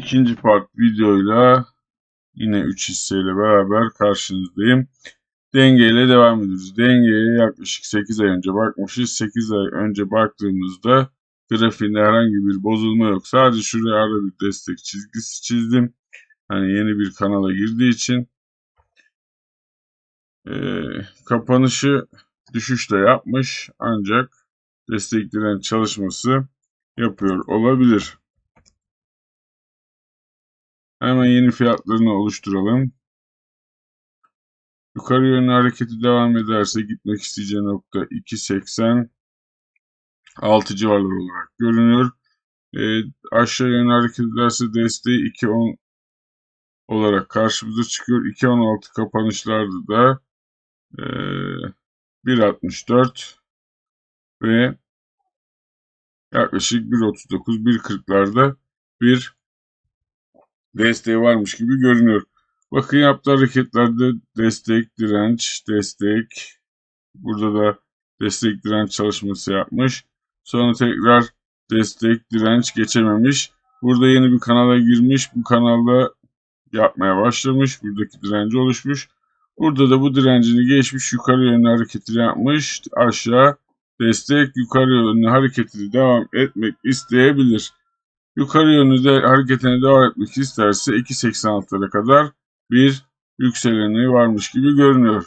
İkinci part videoyla yine 3 hisseyle beraber karşınızdayım. Dengeyle devam ediyoruz. Dengeye yaklaşık 8 ay önce bakmışız. 8 ay önce baktığımızda grafiğinde herhangi bir bozulma yok. Sadece şuraya ara bir destek çizgisi çizdim. Hani yeni bir kanala girdiği için. Ee, kapanışı düşüşle yapmış ancak destekleyen çalışması yapıyor olabilir. Hemen yeni fiyatlarını oluşturalım. Yukarı yönlü hareketi devam ederse gitmek isteyeceği nokta 2.80 6 civarları olarak görünüyor. E, aşağı yönlü hareket ederse desteği 2.10 olarak karşımıza çıkıyor. 2.16 kapanışlarda da e, 1.64 ve yaklaşık 1.39 1.40'larda bir desteği varmış gibi görünüyor. Bakın yaptığı hareketlerde destek, direnç, destek. Burada da destek direnç çalışması yapmış. Sonra tekrar destek, direnç geçememiş. Burada yeni bir kanala girmiş. Bu kanalda yapmaya başlamış. Buradaki direnci oluşmuş. Burada da bu direncini geçmiş. Yukarı yönlü hareketini yapmış. Aşağı destek, yukarı yönlü hareketini devam etmek isteyebilir. Yukarı yönlü de hareketine devam etmek isterse 2.86'lara kadar bir yükseleni varmış gibi görünüyor.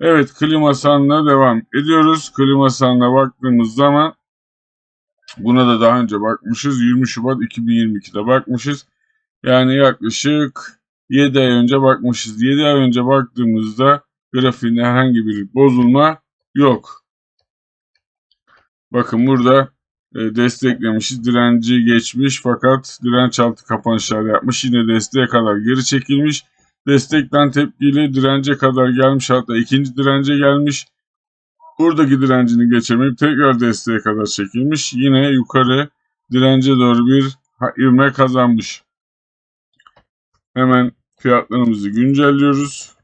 Evet klima sahne devam ediyoruz. Klima sahne baktığımız zaman buna da daha önce bakmışız. 20 Şubat 2022'de bakmışız. Yani yaklaşık 7 ay önce bakmışız. 7 ay önce baktığımızda grafiğinde herhangi bir bozulma yok. Bakın burada e, desteklemişiz. Direnci geçmiş fakat direnç altı kapanışlar yapmış. Yine desteğe kadar geri çekilmiş. Destekten tepkili dirence kadar gelmiş hatta ikinci dirence gelmiş. Buradaki direncini geçemeyip tekrar desteğe kadar çekilmiş. Yine yukarı dirence doğru bir ivme kazanmış. Hemen fiyatlarımızı güncelliyoruz.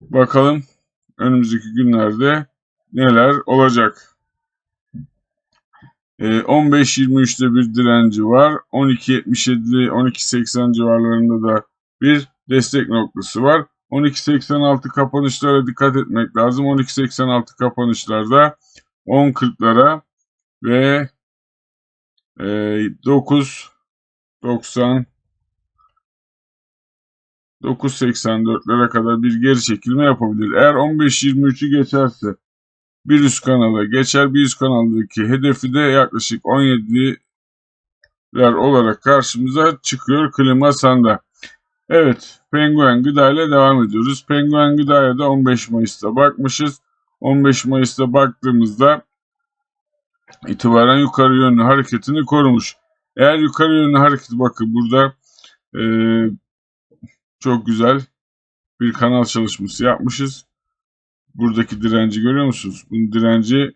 Bakalım önümüzdeki günlerde neler olacak. E, 15-23'te bir direnci var. 12-77-12-80 civarlarında da bir destek noktası var. 12.86 kapanışlara dikkat etmek lazım. 12.86 kapanışlarda 10.40'lara ve e, 9.90 9.84'lere kadar bir geri çekilme yapabilir. Eğer 15-23'ü geçerse bir üst kanala geçer. Bir üst kanaldaki hedefi de yaklaşık 17'ler olarak karşımıza çıkıyor klima sanda. Evet, Penguen Gıda ile devam ediyoruz. Penguen Gıda'ya da 15 Mayıs'ta bakmışız. 15 Mayıs'ta baktığımızda itibaren yukarı yönlü hareketini korumuş. Eğer yukarı yönlü hareketi bakın burada e, çok güzel bir kanal çalışması yapmışız. Buradaki direnci görüyor musunuz? Bunun direnci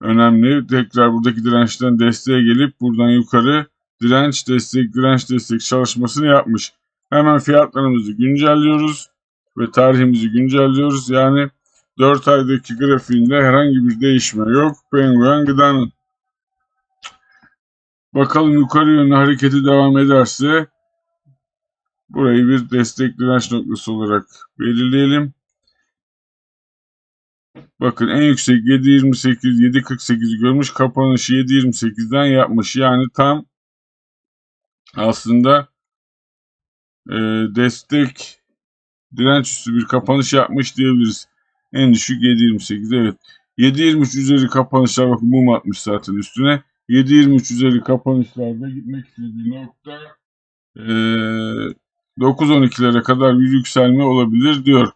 önemli. Tekrar buradaki dirençten desteğe gelip buradan yukarı direnç destek direnç destek çalışmasını yapmış. Hemen fiyatlarımızı güncelliyoruz ve tarihimizi güncelliyoruz. Yani 4 aydaki grafiğinde herhangi bir değişme yok. Penguen gıdanın. Bakalım yukarı yönlü hareketi devam ederse burayı bir destek direnç noktası olarak belirleyelim. Bakın en yüksek 7.28, 7.48 görmüş. Kapanışı 7.28'den yapmış. Yani tam aslında e, destek direnç üstü bir kapanış yapmış diyebiliriz. En düşük 7.28 evet. 7.23 üzeri kapanışlar bakın mum atmış zaten üstüne. 7.23 üzeri kapanışlarda gitmek istediği nokta e, 9.12'lere kadar bir yükselme olabilir diyor.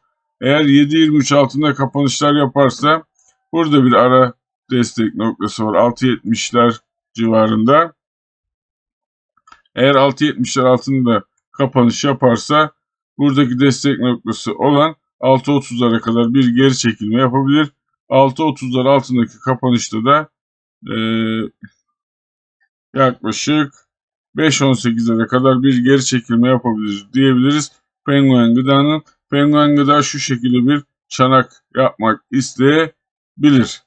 Eğer 7.23 altında kapanışlar yaparsa burada bir ara destek noktası var. 6.70'ler civarında. Eğer 6.70'ler altında kapanış yaparsa buradaki destek noktası olan 6.30'lara kadar bir geri çekilme yapabilir. 6.30'lar altındaki kapanışta da e, yaklaşık 5.18'lere kadar bir geri çekilme yapabilir diyebiliriz. Penguen gıdanın Penguen gıda şu şekilde bir çanak yapmak isteyebilir.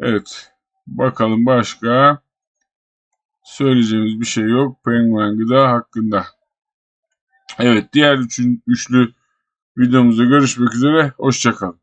Evet. Bakalım başka söyleyeceğimiz bir şey yok. Penguen gıda hakkında. Evet diğer üçün, üçlü videomuzda görüşmek üzere. Hoşçakalın.